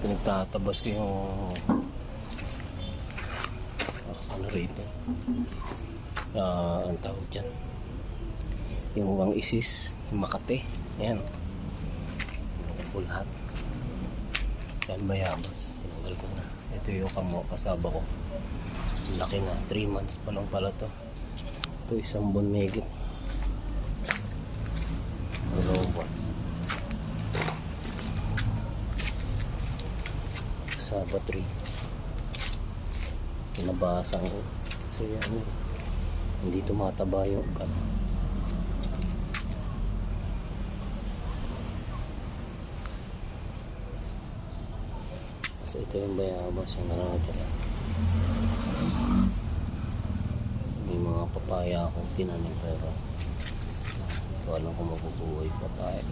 pinagtatabas ko yung ah, ano rito? Ah ang tawag dyan. Yung ang isis yung makate. Yan ko lahat. Yan bayabas. Tinanggal ko na. Ito yung kamo kasaba ko. Laki na. 3 months pa lang pala to. Ito isang buwan megit dalawang buwan kasaba 3 pinabasan ko. So yan hindi tumataba yung ugat kasi ito yung bayabas yung nakatira may mga papaya akong tinanim pero hindi ko alam kung mabubuhay pa tayo